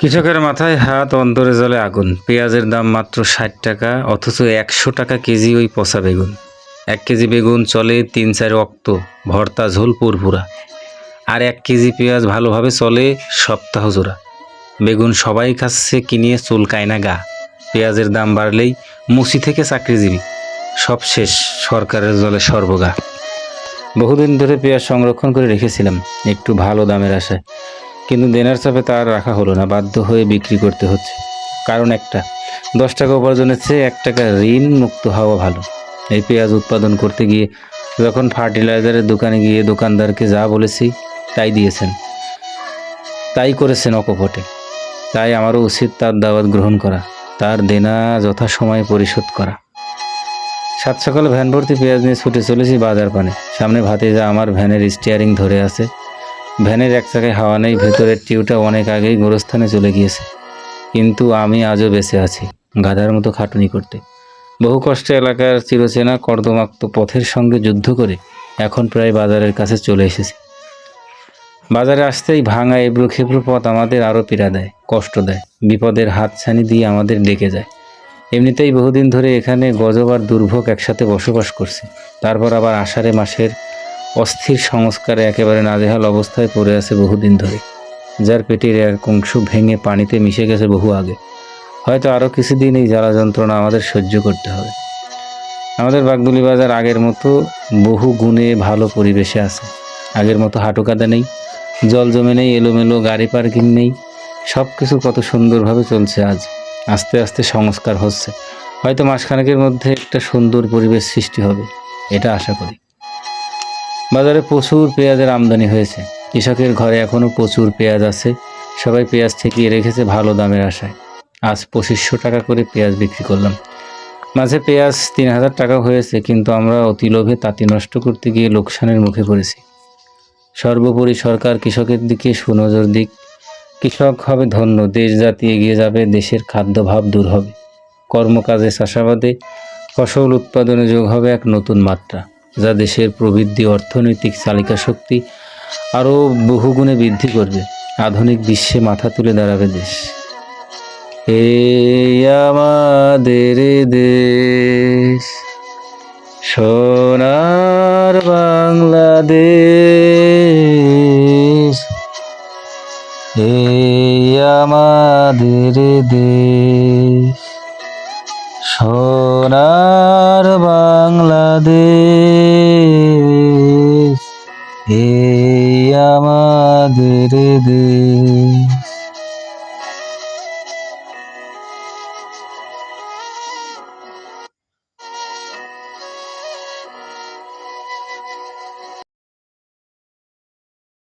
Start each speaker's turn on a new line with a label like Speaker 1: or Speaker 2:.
Speaker 1: কৃষকের মাথায় হাত অন্তরে জলে আগুন। পেঁয়াজের দাম মাত্র ষাট টাকা, অথচ একশো টাকা কেজি ওই পচা বেগুন। এক কেজি বেগুন চলে তিন চার অক্ত, ভর্তা ঝোল পুরপুরা। আর এক কেজি পেঁয়াজ ভালোভাবে চলে সপ্তাহ জোড়া। বেগুন সবাই খাচ্ছে কিনিয়ে চুলকায় না গা। পেঁয়াজের দাম বাড়লেই মুসি থেকে চাকরিজীবী। সব শেষ, সরকারের জলে সর্বগা। বহুদিন ধরে পেঁয়াজ সংরক্ষণ করে রেখেছিলাম, একটু ভালো দামের আশায়। কিন্তু দেনার চাপে তা আর রাখা হলো না, বাধ্য হয়ে বিক্রি করতে হচ্ছে। কারণ একটা, দশ টাকা উপার্জনের চেয়ে এক টাকা ঋণ মুক্ত হওয়া ভালো। এই পেঁয়াজ উৎপাদন করতে গিয়ে যখন ফার্টিলাইজারের দোকানে গিয়ে দোকানদারকে যা বলেছি, তাই দিয়েছেন। তাই করেছেন অকপটে। তাই আমারও উচিত তার দাওয়াত গ্রহণ করা, তার দেনা যথাসময়ে পরিশোধ করা। সাত সকালে ভ্যান ভর্তি পেঁয়াজ নিয়ে ছুটে চলেছি বাজার পানে। সামনে ভাতে যা আমার ভ্যানের স্টিয়ারিং ধরে আছে ভ্যানের এক চাকায় হাওয়া নেই, ভেতরের টিউটা অনেক আগেই গোরস্থানে চলে গিয়েছে। কিন্তু আমি আজও বেঁচে আছি, গাধার মতো খাটুনি করতে। বহু কষ্টে এলাকার চিরচেনা কর্দমাক্ত পথের সঙ্গে যুদ্ধ করে এখন প্রায় বাজারের কাছে চলে এসেছি। বাজারে আসতেই ভাঙা এবড়ো খেবড়ো পথ আমাদের আরও পীড়া দেয়, কষ্ট দেয়, বিপদের হাতছানি দিয়ে আমাদের ডেকে যায়। এমনিতেই বহুদিন ধরে এখানে গজব আর দুর্ভোগ একসাথে বসবাস করছে, তারপর আবার আষাঢ়ে মাসের অস্থির সংস্কারে একেবারে নাজেহাল অবস্থায় পড়ে আছে বহুদিন ধরে। যার পেটের এক অংশ ভেঙে পানিতে মিশে গেছে বহু আগে। হয়তো আরও কিছুদিন এই জ্বালা যন্ত্রণা আমাদের সহ্য করতে হবে। আমাদের বাগদুলি বাজার আগের মতো বহু গুণে ভালো পরিবেশে আছে। আগের মতো হাঁটু কাদা নেই, জল জমে নেই, এলোমেলো গাড়ি পার্কিং নেই। সব কিছু কত সুন্দরভাবে চলছে আজ। আস্তে আস্তে সংস্কার হচ্ছে। হয়তো মাসখানেকের মধ্যে একটা সুন্দর পরিবেশ সৃষ্টি হবে, এটা আশা করি। বাজারে প্রচুর পেঁয়াজের আমদানি হয়েছে। কৃষকের ঘরে এখনও প্রচুর পেঁয়াজ আছে। সবাই পেঁয়াজ ঠেকিয়ে রেখেছে ভালো দামের আশায়। আজ পঁচিশশো টাকা করে পেঁয়াজ বিক্রি করলাম। মাঝে পেঁয়াজ তিন হাজার টাকা হয়েছে, কিন্তু আমরা অতি লোভে তাঁতি নষ্ট করতে গিয়ে লোকসানের মুখে পড়েছি। সর্বোপরি সরকার কৃষকের দিকে সুনজর দিক। কৃষক হবে ধন্য, দেশ জাতি এগিয়ে যাবে, দেশের খাদ্যভাব দূর হবে। কর্মকাজে চাষাবাদে ফসল উৎপাদনে যোগ হবে এক নতুন মাত্রা। যা দেশের প্রবৃদ্ধি, অর্থনৈতিক চালিকা শক্তি আরও বহুগুণে বৃদ্ধি করবে। আধুনিক বিশ্বে মাথা তুলে দাঁড়াবে দেশ। এই আমাদের দেশ, সোনার বাংলাদেশ। এই আমাদের দেশ। এই আমাদের দেশ।